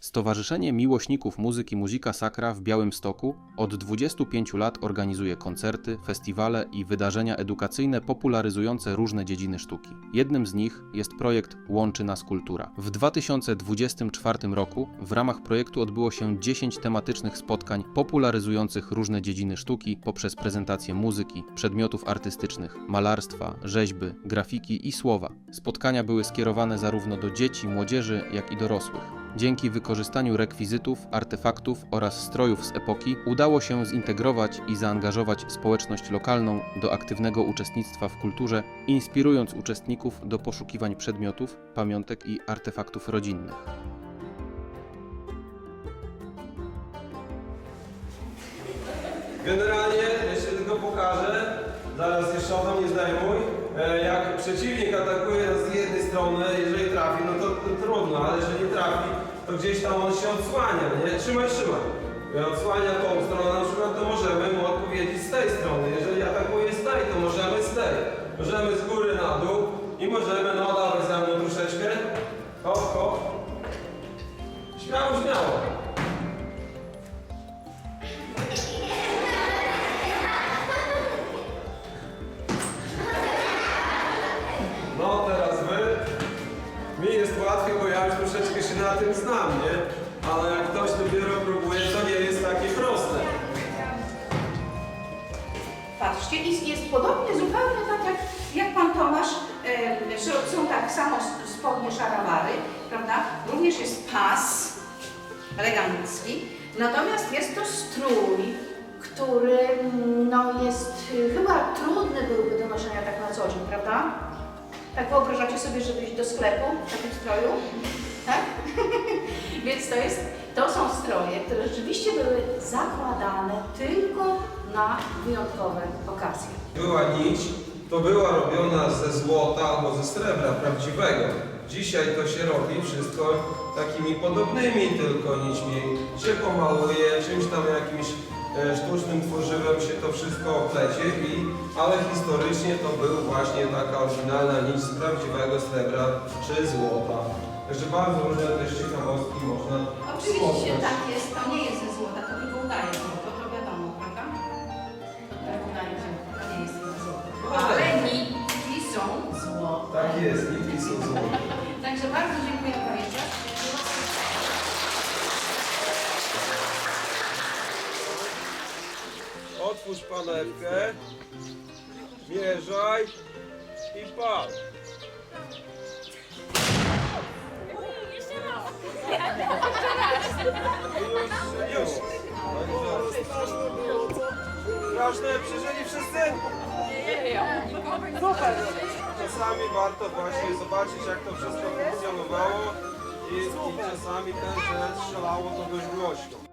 Stowarzyszenie Miłośników Muzyki Muzika Sacra w Białymstoku od 25 lat organizuje koncerty, festiwale i wydarzenia edukacyjne popularyzujące różne dziedziny sztuki. Jednym z nich jest projekt Łączy Nas Kultura. W 2024 roku w ramach projektu odbyło się 10 tematycznych spotkań popularyzujących różne dziedziny sztuki poprzez prezentację muzyki, przedmiotów artystycznych, malarstwa, rzeźby, grafiki i słowa. Spotkania były skierowane zarówno do dzieci, młodzieży, jak i dorosłych. Dzięki wykorzystaniu rekwizytów, artefaktów oraz strojów z epoki udało się zintegrować i zaangażować społeczność lokalną do aktywnego uczestnictwa w kulturze, inspirując uczestników do poszukiwań przedmiotów, pamiątek i artefaktów rodzinnych. Generalnie, jeszcze tylko pokażę, zaraz jeszcze o to nie zdejmuj, e, jak przeciwnik atakuje z jednej strony, jeżeli trudno, ale jeżeli trafi, to gdzieś tam on się odsłania, nie? Trzymaj, trzymaj. Odsłania tą stronę, na przykład, to możemy mu odpowiedzieć z tej strony. Jeżeli atakuje z tej, to możemy z tej. Możemy z góry na dół i możemy, no dawaj za mną troszeczkę. Hop, hop. Śmiało, śmiało. No teraz łatwiej, bo ja już troszeczkę się na tym znam, nie? Ale jak ktoś dopiero próbuje, to nie jest takie proste. Patrzcie, i jest podobnie zupełnie tak jak, jak Pan Tomasz, e, są, tak samo spodnie szarawary, prawda? Również jest pas elegancki, natomiast jest to strój, który no, jest chyba trudny byłby do noszenia tak na co dzień, prawda? Tak wyobrażacie sobie, żeby iść do sklepu w takim stroju? Tak? Więc to, jest, to są stroje, które rzeczywiście były zakładane tylko na wyjątkowe okazje. Była nić, to była robiona ze złota albo ze srebra prawdziwego. Dzisiaj to się robi wszystko takimi podobnymi tylko nićmi. Się pomaluje, czymś tam jakimś sztucznym tworzywem się to wszystko oplecie, i, ale historycznie to był właśnie taka oryginalna nić z prawdziwego srebra czy złota. Także bardzo różne też ciekawostki można Oczywiście spotkać. tak jest, to nie jest ze złota, to tylko udaje złoto, to wiadomo, prawda? Tak udaje złoto, to nie jest ze złota. Ale nitki są złote. Tak jest, nitki są złote. Także bardzo dziękuję Otwórz panewkę, mierzaj i pal. Już, już. Straszne, przeżyli wszyscy? Czasami warto właśnie zobaczyć jak to wszystko funkcjonowało i, i czasami ten, że strzelało to dość głośno.